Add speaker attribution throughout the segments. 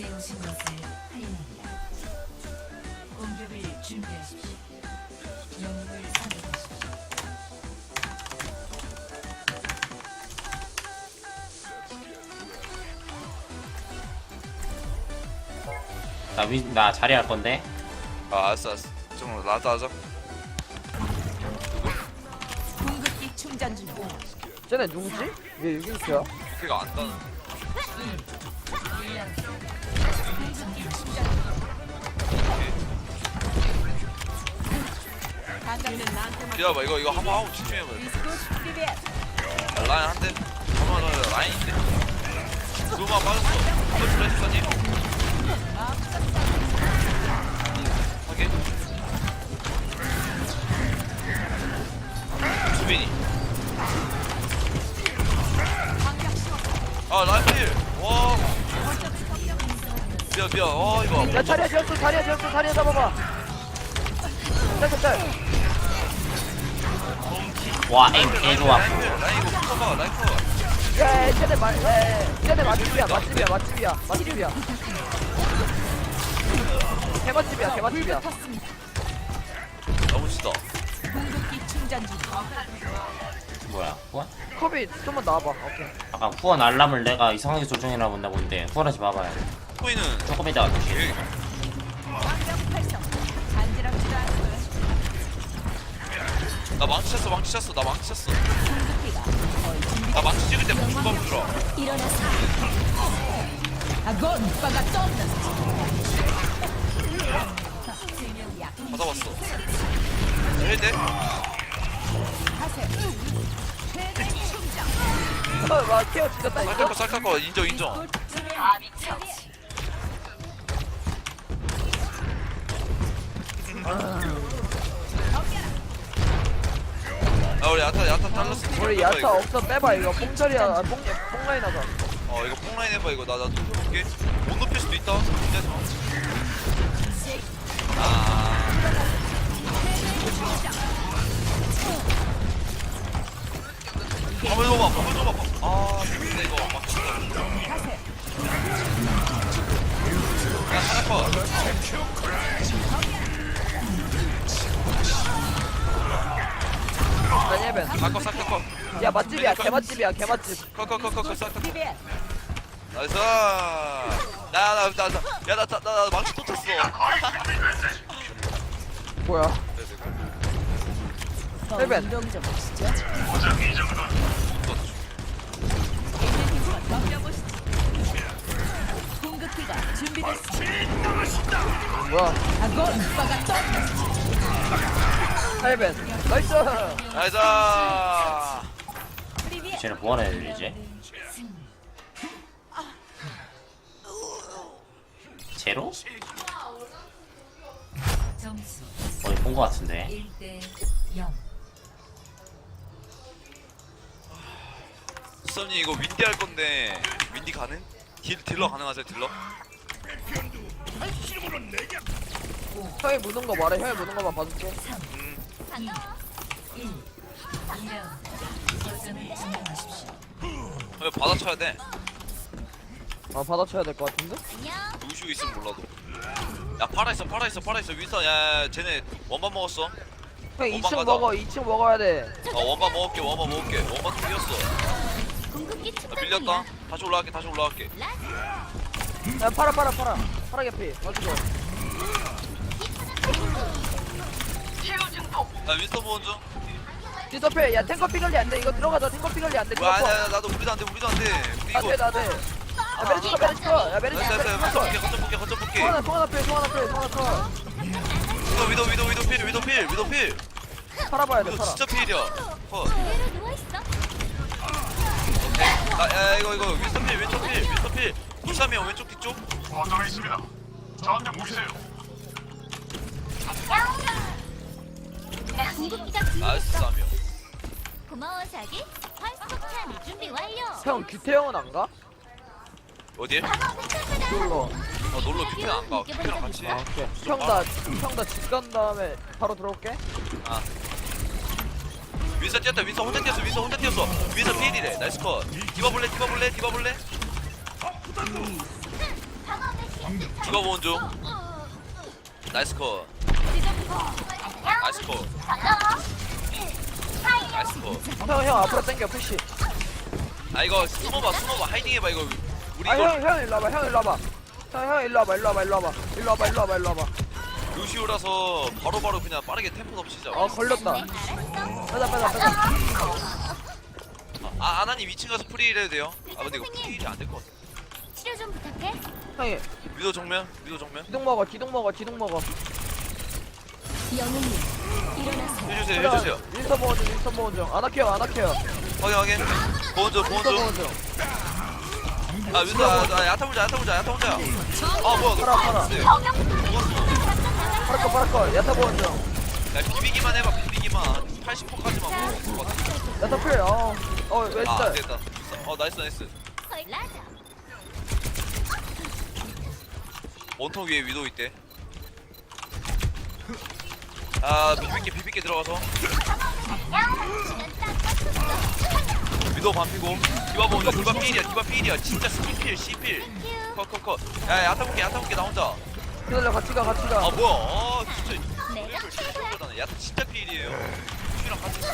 Speaker 1: 세우신 것을 환영합니다. 공격을 준비하십시오. 영웅을 선택하십시오.
Speaker 2: 나, 위, 나 자리 할 건데
Speaker 3: 아 알았어 알았어 좀 나도 하자
Speaker 4: 궁극기 충전 중.
Speaker 5: 쟤네 누구지? 얘 여기 있어요?
Speaker 3: 걔가 안
Speaker 4: 나한테만
Speaker 3: 기다려봐 이거 이거 한번 하고 집중해봐. 라인 한대 한번 더 라인인데 두번 빠졌어 확인. 수빈이. 아 라인 필와 미안 미안 어 이거.
Speaker 5: 야 자리야 지었어 자리야 지었어 자리야 잡아봐. 짤짤짤.
Speaker 2: 와 에임 개 좋아
Speaker 3: 라인 필 라인 이거 커봐 라인 커봐
Speaker 5: 야 쟤네 마 야, 쟤네 맛집이야 맛집이야 맛집이야 맛집이야. 개맛집이야 개맛집이야.
Speaker 3: 너무
Speaker 4: 충전 중.
Speaker 2: 뭐야 후원?
Speaker 5: 컵이 좀만 나와봐 오케이.
Speaker 2: 아까 후원 알람을 내가 이상하게 조정해놔 본다 본데 후원하지 마봐요
Speaker 3: 코인은
Speaker 2: 조금 이따가 다시
Speaker 3: 여기
Speaker 4: 완벽 활성. 간지럽지도 않고
Speaker 3: 나 망치 쳤어 망치 쳤어 나 망치 쳤어. 나 망치 찍을 때 무조건 들어. 받아봤어.
Speaker 5: 어, 와 케어 지렸다 이거
Speaker 3: 쌀깎아 쌀 깎아 인정 인정 아 우리 야타 야타 잘랐어.
Speaker 5: 우리 야타 없어. 빼봐 이거. 뽕처리야 아, 뽕 뽕라인 하자.
Speaker 3: 어 이거 뽕라인 해봐 이거. 나나 높게. 못 높일 수도 있다. 마
Speaker 5: 개맛집이야 개맛집
Speaker 3: 컷컷컷컷 쌀거
Speaker 4: 프리벳.
Speaker 3: 나이스 나나나나야나나 망치 또 쳤어
Speaker 5: 뭐야.
Speaker 4: 운동 좀 준비됐습니다.
Speaker 5: 뭐야
Speaker 4: 오빠가.
Speaker 5: 헬벤 나이스
Speaker 3: 나이스.
Speaker 2: 쟤는 뭐하는 애들이지? 제로?
Speaker 1: 점수
Speaker 2: 어디 본거 같은데
Speaker 1: 1대 0.
Speaker 3: 수sam님 이거 윈디 할 건데 윈디 가능? 딜 딜러 가능하세요 딜러?
Speaker 5: 혀에 묻은 거 말해 혀에 묻은 거만 봐줄게
Speaker 1: 1. 2라운드. 거점을 점령하십시오.
Speaker 3: 왜 받아쳐야 돼?
Speaker 5: 아 받아쳐야 될 것 같은데?
Speaker 3: 누구시고 있으면 몰라도. 야 팔아 있어 팔아 있어 팔아 있어. 윈선 야 야, 쟤네 원반 먹었어.
Speaker 5: 형
Speaker 3: 원반
Speaker 5: 2층
Speaker 3: 가자.
Speaker 5: 먹어 2층 먹어야 돼.
Speaker 3: 어 원반 먹을게 원반 먹을게. 원반 좀 뛰었어. 나 밀렸다. 다시 올라갈게 다시 올라갈게.
Speaker 5: 야 팔아 팔아 팔아. 팔아 개피. 맞추고
Speaker 3: 나 윈선 보는 중
Speaker 5: 디서페 야 탱커 피글리 안돼. 이거 들어가자. 탱커 피글리 안돼. 탱커
Speaker 3: 아니야 나도 우리도 안 돼 우리도 안돼 우리 이거
Speaker 5: 안돼 나돼 야 메리치커 메리치커 야
Speaker 3: 됐어 거점 볼게 거점 볼게 거점 볼게
Speaker 5: 송하나 송하나 필 송하나 필 송하나. 커
Speaker 3: 위도 위도 위도 위도 필 위도 필 위도 필.
Speaker 5: 팔아봐야 돼 팔아.
Speaker 3: 진짜 필이야. 컷 오케이. 나 야 이거 이거. 윈선 필 왼쪽 필 윈선 필. 형 왼쪽 뒤쪽?
Speaker 6: 거점에 있습니다. 저한테 묵세요.
Speaker 7: 궁극기가
Speaker 3: 나이스 형
Speaker 7: 고마워 자기. 활성탄 준비 완료.
Speaker 5: 형 규태형은 안 가?
Speaker 3: 어디에?
Speaker 5: 놀러
Speaker 3: 어. 놀러 뷔페는 안가. 뷔페랑 같이?
Speaker 5: 해아 오케이. 형나형나집 간 다음에 바로 들어올게.
Speaker 3: 윈선 뛰었다 윈선 혼자 뛰었어 윈선 혼자 뛰었어. 윈선 필이래. 나이스 컷. 디바 볼래 디바 볼래 디바 볼래? 누가 보는 중. 나이스 컷. 나이스 컷 나이스 컷
Speaker 5: 형, 형 앞으로 당겨 푸시.
Speaker 3: 아 이거 숨어봐 숨어봐 하이딩 해봐 이거 우리
Speaker 5: 아,
Speaker 3: 이거
Speaker 5: 형, 형 일로 와봐, 형 일로 와봐. 형, 형 일로 와봐, 일로 와봐, 일로 와봐, 일로 와봐, 일로 와봐, 일로 와봐.
Speaker 3: 루시오라서 바로바로 그냥 빠르게 템포 넘치자
Speaker 5: 어, 걸렸다. 빼자, 빼자, 빼자.
Speaker 3: 아 아나님 2층 가서 프리힐 해도 돼요? 아 근데 이거 프리힐이 안 될 것 같아
Speaker 7: 치료 좀 부탁해.
Speaker 5: 형이
Speaker 3: 위도 정면 위도 정면
Speaker 5: 기둥 먹어, 기둥 먹어, 기둥 먹어.
Speaker 7: 영웅님.
Speaker 3: 해주세요 해주세요
Speaker 5: 윈스턴 중, 윈스턴 중. 아나케어, 아나케어.
Speaker 3: 확인 확인 보온조
Speaker 5: 윈스턴
Speaker 3: 보온조
Speaker 5: 보원 중.
Speaker 3: 아 아, 아 야타 보자 야타 보자 야타 보자 아 뭐야
Speaker 5: 팔아, 팔아.
Speaker 3: 네.
Speaker 5: 파라커, 파라커. 야타 중.
Speaker 3: 야 비비기만 해봐 비비기만 80%까지만 먹을 것 같아
Speaker 5: 야타 필. 어, 어,
Speaker 3: 왜아
Speaker 5: 진짜?
Speaker 3: 안되겠다 어 나이스 나이스. 원통 위에 위도 있대 아 비비게 비비게 들어가서. 위도 반피고. 디바 보는데 디바 필이야 디바 필이야. 진짜 스킬필 C필. 컷컷컷. 야 야타 볼게 야타 볼게. 나 혼자.
Speaker 5: 기다려, 같이 가, 같이 가.
Speaker 3: 아 뭐야? 아 진짜 야타 진짜 필이에요. 슈랑 같이 있어.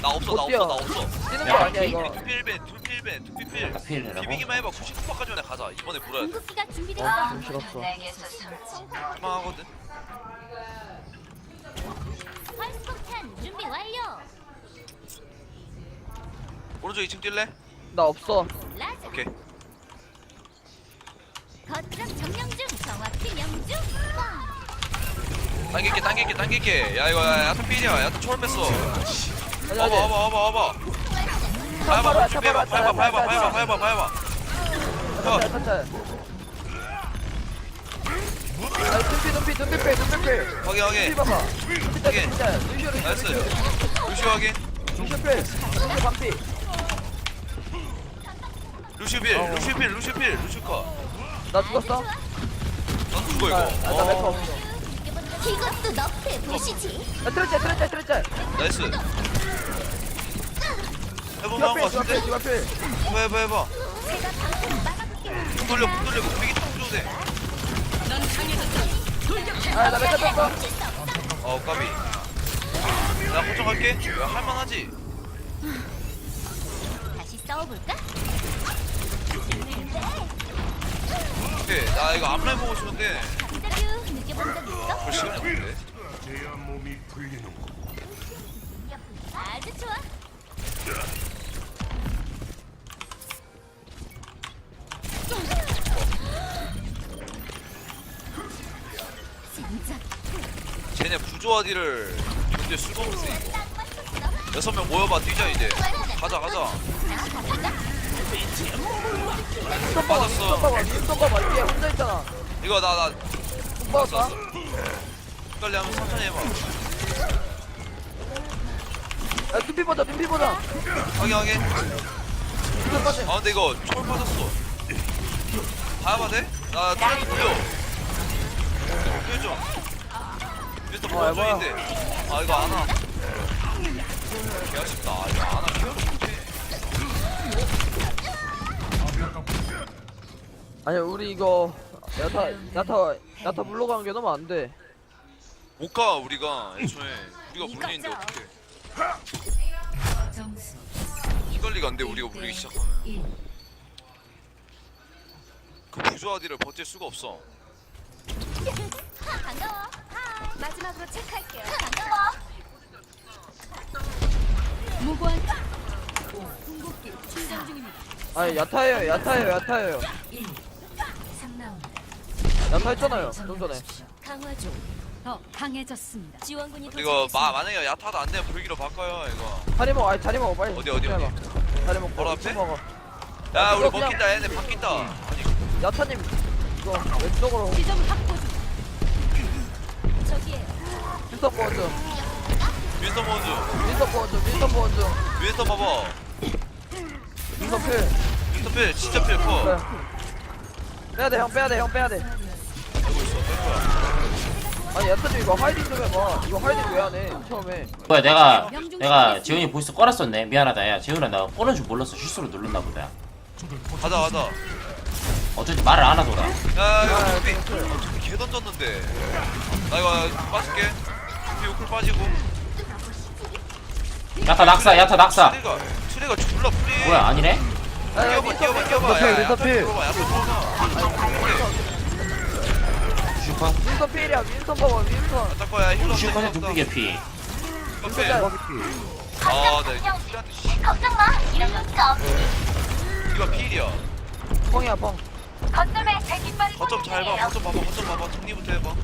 Speaker 3: 나 없어 나. 없어 나 없어.
Speaker 5: 뛰는 거 아니야, 이거.
Speaker 3: 두필벤 두필벤 두필필
Speaker 2: 필이라고?
Speaker 3: 비비기만 해봐. 99%까지만 가자. 이번에 불어야 돼.
Speaker 7: 준비됐어.
Speaker 5: 어, 좀 싫었어.
Speaker 3: 희망하거든
Speaker 7: 활성탄 준비 완료.
Speaker 3: 오른쪽 2층 뛸래?
Speaker 5: 나 없어.
Speaker 3: 오케이
Speaker 7: 거점 점령 중. 정확히 명중.
Speaker 3: 당길게 당길게 당길게 야 이거 야, 야타 필이야 야타 초월 뺐어
Speaker 5: 아니,
Speaker 3: 와봐
Speaker 5: 아니.
Speaker 3: 와봐 와봐 와봐
Speaker 5: 차
Speaker 3: 봐봐
Speaker 5: 봐봐, 봐차
Speaker 3: 빼봐
Speaker 5: 봐봐,
Speaker 3: 봐봐 봐봐
Speaker 5: 차
Speaker 3: 봐봐
Speaker 5: 봐봐.
Speaker 3: 봐봐 봐봐
Speaker 5: 타짜, 타짜. 아, 눈빛, 눈빛, 눈빛 빼, 눈빛 빼.
Speaker 3: 확인 확인
Speaker 5: 눈빛 봐봐. 진짜,
Speaker 3: 오케이.
Speaker 5: 진짜. 루시오, 루시오,
Speaker 3: 나이스
Speaker 5: 루시오.
Speaker 3: 확인
Speaker 5: 루시오 빼. 루시오 반피.
Speaker 3: 루시오 필
Speaker 5: 어.
Speaker 3: 루시오 필 루시오 필 루시오
Speaker 5: 컷나 죽었어?
Speaker 3: 난 죽어
Speaker 5: 아,
Speaker 3: 이거
Speaker 5: 아, 나 메카
Speaker 3: 어,
Speaker 5: 없어.
Speaker 7: 이것도 너프에 보시지.
Speaker 5: 야, 트레짤, 트레짤, 트레짤.
Speaker 3: 나이스
Speaker 5: 주
Speaker 3: 한거
Speaker 5: 앞에, 주 앞에,
Speaker 3: 같은데?
Speaker 5: 주 앞에.
Speaker 3: 해봐 해봐 해봐
Speaker 7: 제가 방금 막아볼게요.
Speaker 3: 문 돌려 문 돌려 무비기 좀 줘도 돼
Speaker 5: 아, 나 메카 떴어.
Speaker 3: 어 까비 나 걱정할게 야, 할만하지
Speaker 7: 다시 싸워볼까?
Speaker 3: 오케이 나 이거 앞라인 보고 싶은데
Speaker 7: 갑자기 느껴본 적 있어?
Speaker 3: 볼 시간이 없는데
Speaker 6: 제야 몸이 풀리는
Speaker 7: 아
Speaker 3: 부조화디를 견딜 수가 없어 이거 여섯 명 모여봐 뛰자 이제 가자 가자
Speaker 5: 윈스턴 봐봐, 윈스턴 봐봐. 뒤에 혼자 있잖아.
Speaker 3: 이거 나나
Speaker 5: 못 봤어?
Speaker 3: 빨리 하면 천천히 해봐
Speaker 5: 야, 눈빛 보자, 눈빛 보자.
Speaker 3: 확인 확인
Speaker 5: 눈빛 빠져.
Speaker 3: 아 근데 이거 초월 빠졌어 봐야봐 돼? 나 트레드 돌려 돌려 줘 일단
Speaker 5: 어.
Speaker 3: 보여줘인데 아 이거 안와 개아쉽다. 아, 이거 안와
Speaker 5: 아니, 우리 이거 야타, 야타, 야타 물러가는 게 너무 안 돼.
Speaker 3: 못가 우리가. 애초에. 우리가 불리는데 어떡해.
Speaker 1: 점수.
Speaker 3: 이걸리가 안돼 우리가 불리기 시작하면.
Speaker 1: 1.
Speaker 3: 그 부조화디를 버틸 수가 없어.
Speaker 7: 하, 반가워. 하이. 마지막으로 체크할게요. 반가워.
Speaker 4: 무고한 궁극기 충전 중입니다.
Speaker 5: 아니, 야타예요, 야타예요, 야타예요.
Speaker 1: 1. 3라운드.
Speaker 5: 야타 했잖아요, 좀 전에.
Speaker 1: 강화 중.
Speaker 4: 더 강해졌습니다.
Speaker 1: 지원군이
Speaker 3: 이거. 마, 만약에 야타도 안 되면 불기로 바꿔요 이거
Speaker 5: 자리 먹어, 아니, 자리 먹어, 빨리.
Speaker 3: 어디, 어디,
Speaker 5: 자리
Speaker 3: 어디?
Speaker 5: 먹어. 자리 먹고,
Speaker 3: 바로 앞에?
Speaker 5: 먹어.
Speaker 3: 야 우리
Speaker 5: 그냥-
Speaker 3: 먹힌다 얘네 바뀐다 아니
Speaker 5: 야타님, 이거 왼쪽으로
Speaker 4: 지점 확보
Speaker 5: 윈스턴 중.
Speaker 3: 윈스턴 먼저
Speaker 5: 윈스턴 중, 윈스턴 중.
Speaker 3: 윈스턴 봐봐
Speaker 5: 윈스턴 필.
Speaker 3: 윈스턴 필 진짜 필 커.
Speaker 5: 그래. 빼야 돼, 형, 빼야 돼, 형, 빼야 돼.
Speaker 3: 알고 있어 뺄 거야
Speaker 5: 아니, 야타님 이거 하이딩 좀 해봐. 이거 하이딩 왜 안 해, 처음에.
Speaker 2: 뭐야 내가 내가 재훈이 보이스 꺼놨었네 미안하다 야 재훈아 나 꺼는 줄 몰랐어 실수로 눌렀나 보다
Speaker 3: 가자 가자
Speaker 2: 어쩐지 말을 안 하더라
Speaker 3: 야 이거 준비 어차피 개 던졌는데 나 이거 빠질게 준비 우클 빠지고.
Speaker 2: 야타 낙사 야타 낙사.
Speaker 3: 트레가 트레가 졸라 프리.
Speaker 2: 뭐야 아니네?
Speaker 5: 야,
Speaker 3: 뛰어봐
Speaker 5: 민서,
Speaker 3: 뛰어봐. 뛰어봐 야 들어봐 야타 들어봐.
Speaker 2: 슈퍼?
Speaker 5: 민서 필이야, 민서 먹어, 민서.
Speaker 3: 야타 거야 힐러
Speaker 2: 슈퍼는
Speaker 3: 옆에.
Speaker 5: 야,
Speaker 3: 아나 이거 필한테 씨.
Speaker 7: 걱정 마. 이런 건 없지.
Speaker 3: 이거 필이야.
Speaker 5: 뻥이야, 뻥.
Speaker 7: 거점에 제 깃발이
Speaker 3: 거점 잘 봐 거점 봐봐 거점 봐봐. 정리부터 해봐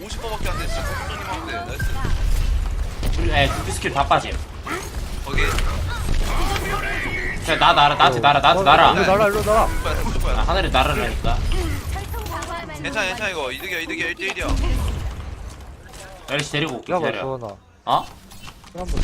Speaker 3: 50%밖에 안 됐어. 거점 정리하면 돼 나이스.
Speaker 2: 우리 에 둠피 스킬 다 빠짐.
Speaker 3: 거기.
Speaker 2: 자, 나 날아 나한테 날아 나한테 날아
Speaker 8: 일로 날아 일로 날아
Speaker 3: 거야 해볼
Speaker 2: 아,
Speaker 3: 거야
Speaker 2: 하늘에 날아라니까.
Speaker 3: 괜찮아 괜찮아 이거. 이득이야 이득이야. 1대1이야.
Speaker 2: 메르시 데리고 올게
Speaker 8: 기다봐
Speaker 2: 기다려.
Speaker 8: 주원아
Speaker 2: 어?
Speaker 8: 한번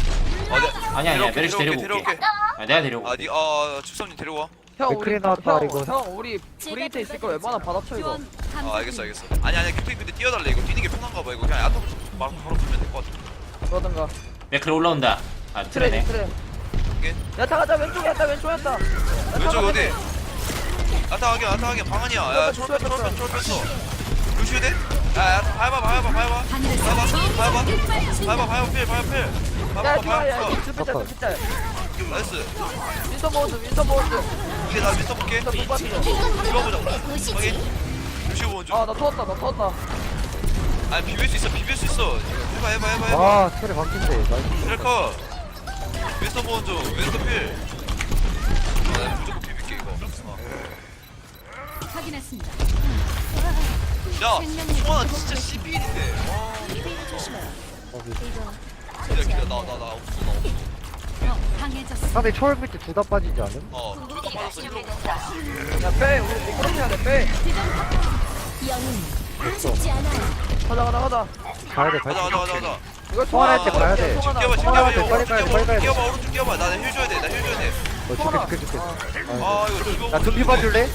Speaker 3: 어디
Speaker 2: 아니야 아니야. 메르시 데리고 올게
Speaker 3: 데려올게.
Speaker 2: 아, 내가 데리고 올게.
Speaker 3: 아니 아 축성님 데려와
Speaker 5: 형, 우리,
Speaker 8: 나왔다,
Speaker 5: 형,
Speaker 8: 이거.
Speaker 5: 형, 우리 브리기테 있을 거 웬만하면 받아쳐, 이거.
Speaker 3: 아 알겠어 알겠어 아니 아니 캡틴 근데 뛰어달래 이거 뛰는 게 편한가 봐 이거 그냥 야타부터 바로 바로 보면 될 것 같아
Speaker 5: 그러든가.
Speaker 2: 맥크리 올라온다 아
Speaker 5: 트레,
Speaker 2: 트레네
Speaker 5: 트레.
Speaker 3: 오케이
Speaker 5: 야타 가자, 왼쪽에 야타, 왼쪽에 야타.
Speaker 3: 왼쪽 어디 야타 하게 야타 하게 방안이야 야 뺐어 초월 뺐어 초월 뺐어 루시오 돼? 야 야타 봐봐 봐봐 봐봐 봐봐 봐봐. 봐봐 봐봐 필 봐봐 필
Speaker 5: 야,
Speaker 3: 봐봐
Speaker 5: 좋아, 야,
Speaker 3: 봐봐
Speaker 5: 주 뺐자, 주 뺐자.
Speaker 3: 나이스
Speaker 5: 민서 먹어줘, 민서 먹
Speaker 3: 이게 나 미스터 볼게.
Speaker 5: 민서 못 봤어.
Speaker 3: 들어보자 확인. 루시오 보는 중
Speaker 5: 아, 나 터졌다, 나 터졌다.
Speaker 3: 아니 비빌 수 있어 비빌 수 있어. 해봐 해봐 해봐 해봐.
Speaker 8: 아 체리 바뀐데 나이스.
Speaker 3: 트래커. 윈스터 보는 중 윈스터 필. 아, 나 무조건 비빌게 이거. 어.
Speaker 4: 확인했습니다.
Speaker 3: 야 송환아 진짜 CP인데. 와 기다 기다 나나 나 없어 나 없어.
Speaker 4: 더 강해졌습니다.
Speaker 8: 상대 초월 밑에 둘 다 빠지지 않음?
Speaker 3: 어 둘다 빠졌어 힐러
Speaker 5: 야, 빼, 우리 미끄러지 해야 돼, 빼. 가자, 가자, 가자.
Speaker 8: 가야 돼
Speaker 3: 가자
Speaker 8: 가야
Speaker 3: 가자 가자 가자
Speaker 5: 이거
Speaker 8: 소환할 때 가야 돼.
Speaker 5: 통화나,
Speaker 3: 뛰어봐
Speaker 5: 통화나.
Speaker 3: 뛰어봐
Speaker 8: 빨리 가야 돼, 빨리 가야 돼.
Speaker 3: 뛰어봐 오른쪽 뛰어봐 나힐 줘야 돼 나힐 줘야 돼아
Speaker 8: 어 줄게 줄게 줄게
Speaker 3: 이거 이거
Speaker 8: 나 둠피 봐줄래?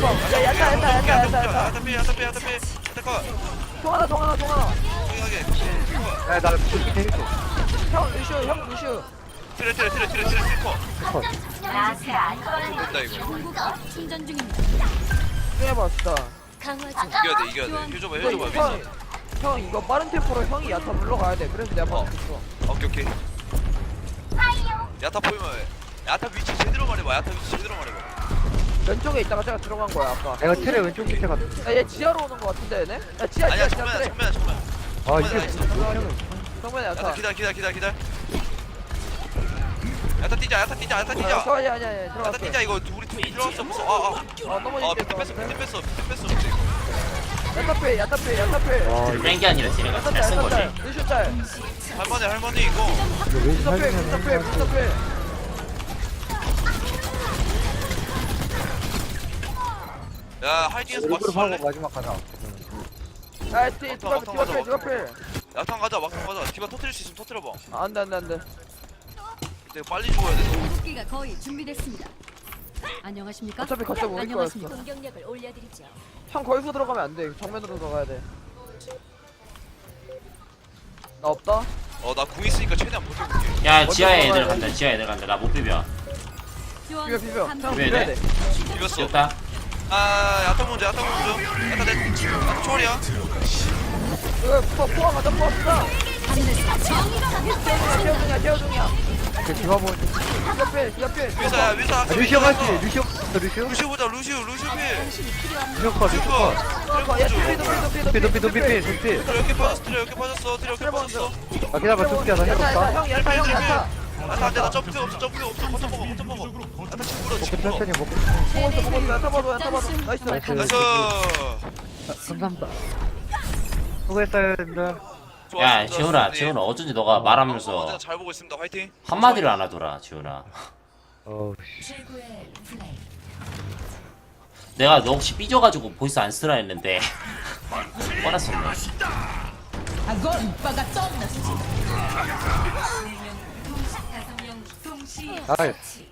Speaker 5: 뻥, 야, 야타, 야타, 야타, 야타, 야타.
Speaker 3: 야타 필 야타 필 야타 필 야타
Speaker 5: 통화나, 통화나, 통화나.
Speaker 3: 하게
Speaker 8: 야나 둠피 재밌어
Speaker 5: 형, 루시오, 형, 루시오.
Speaker 3: 트레 트레 트레 트레 트레 트레커
Speaker 8: 컷
Speaker 3: 된다 이거
Speaker 4: 충전 중입니다.
Speaker 5: 해봐, 진짜.
Speaker 3: 이겨야 돼 이겨야 돼힐 줘봐 힐 줘봐
Speaker 5: 형,
Speaker 3: 윈스터
Speaker 5: 형, 이거 빠른 템포로 형이 야타 물러가야 돼. 그래서 내가
Speaker 3: 어.
Speaker 5: 받았어.
Speaker 3: 오케이 오케이 야타 보이면 야타 위치 제대로 말해봐 야타 위치 제대로 말해봐
Speaker 5: 왼쪽에 있다가 제가 들어간 거야, 아까.
Speaker 8: 내가 체리 왼쪽 밑에 갔는데
Speaker 5: 야, 얘 지하로 오는 거 같은데, 얘네? 야, 지하,
Speaker 3: 아니야
Speaker 5: 지하, 지하,
Speaker 3: 정면이야
Speaker 5: 그래.
Speaker 3: 정면이야 정면
Speaker 8: 아 이게
Speaker 3: 나이스.
Speaker 5: 정면에
Speaker 3: 야타
Speaker 5: 야타.
Speaker 3: 기다려 기다려 기다려 기다려 야타 뛰자 야타 뛰자 야타
Speaker 5: 야,
Speaker 3: 뛰자
Speaker 5: 저, 아니야, 아니야, 아니야,
Speaker 3: 야타. 뛰자 이거 우리 팀 들어갔어 무서 아아
Speaker 5: 어,
Speaker 3: 아
Speaker 5: 넘어질게.
Speaker 3: 비트 뺐어 비트 뺐어 비트 뺐어
Speaker 5: 야타페, 야타페, 야타페.
Speaker 8: 와
Speaker 2: 뺀게 아니라 쟤네가
Speaker 5: 야타
Speaker 2: 잘
Speaker 5: 짤,
Speaker 2: 쓴
Speaker 5: 야타
Speaker 2: 거지
Speaker 5: 짤.
Speaker 3: 할만해 할만해 이거
Speaker 8: 이거 왜
Speaker 5: 야타페,
Speaker 8: 살리면
Speaker 5: 야타페, 야타페.
Speaker 3: 야 하이팅에서
Speaker 8: 얼굴
Speaker 3: 맞춰
Speaker 8: 하고
Speaker 3: 할래?
Speaker 8: 마지막
Speaker 5: 야, 뒤,
Speaker 3: 막상,
Speaker 5: 디바페,
Speaker 3: 막상
Speaker 5: 디바페,
Speaker 3: 야탄 가자 막상 가자 디바 터트릴 수 있으면 터트려봐
Speaker 5: 아, 안 돼, 안 돼, 안 돼.
Speaker 3: 되게 빨리 죽어야 돼 너.
Speaker 4: 궁극기가 거의 준비됐습니다. 안녕하십니까?
Speaker 5: 어차피 거점 우리
Speaker 4: 안녕하십니까?
Speaker 5: 거였어.
Speaker 7: 공격력을 올려드리죠.
Speaker 5: 형, 거기서 들어가면 안 돼. 정면으로 들어가야 돼. 나 없다?
Speaker 3: 어나 궁 있으니까 최대한 버텨볼게
Speaker 2: 야 지하에 애들 간다 지하에 애들 간다 나 못 비벼
Speaker 5: 비벼, 비벼.
Speaker 4: 감-
Speaker 5: 형,
Speaker 2: 비벼야
Speaker 5: 비벼야
Speaker 2: 돼?
Speaker 5: 돼.
Speaker 3: 이겼어
Speaker 2: 됐다
Speaker 3: 아 야타 먼저 야타 먼저 야타 내 야타 초월이야
Speaker 5: 포, 포가 가자, 포가 가자.
Speaker 4: 하늘에서 정의가
Speaker 5: 태워중이야, 태워중이야, 태워중이야.
Speaker 8: 그 디바 보는
Speaker 5: 디바페, 디바페.
Speaker 3: 위사야 위사
Speaker 8: 아 루시오
Speaker 3: 했어.
Speaker 8: 루시오 너 루시오?
Speaker 3: 루시오 보자 루시오 루시오 필
Speaker 8: 루시오 컷 루시오 컷
Speaker 5: 야, 둠피, 둠피, 둠피,
Speaker 8: 둠피 둠피 둠피 피 둠피
Speaker 3: 트레 이렇게 빠졌어 트레 이렇게 빠졌어 트레 이렇게 빠졌어
Speaker 8: 아 기다려봐 둠피야 나
Speaker 5: 야타, 야타,
Speaker 8: 해볼까?
Speaker 5: 형, 야타, 형, 야타.
Speaker 3: 야타 안돼 나 점프 없어 점프 없어 거점 먹어 거점 먹어 야타 지금 물어 지금 물어
Speaker 8: 천천히 먹고
Speaker 5: 먹었어, 먹었어. 야타 봐도, 야타 봐도. 나이스.
Speaker 8: 나이스.
Speaker 3: 나이스
Speaker 8: 감사합니다 수고했어요 여러분들
Speaker 2: 야 지훈아
Speaker 3: 네.
Speaker 2: 지훈아 어쩐지 너가 말하면서
Speaker 3: 잘 보고 있습니다 화이팅
Speaker 2: 한마디를 안 하더라 지훈아
Speaker 8: 어우
Speaker 1: 최고의 플레이.
Speaker 2: 내가 너 혹시 삐져가지고 보이스 안 쓰라 했는데 뻔했었네
Speaker 1: 다섯 명 동시
Speaker 8: 나이스
Speaker 1: 처치.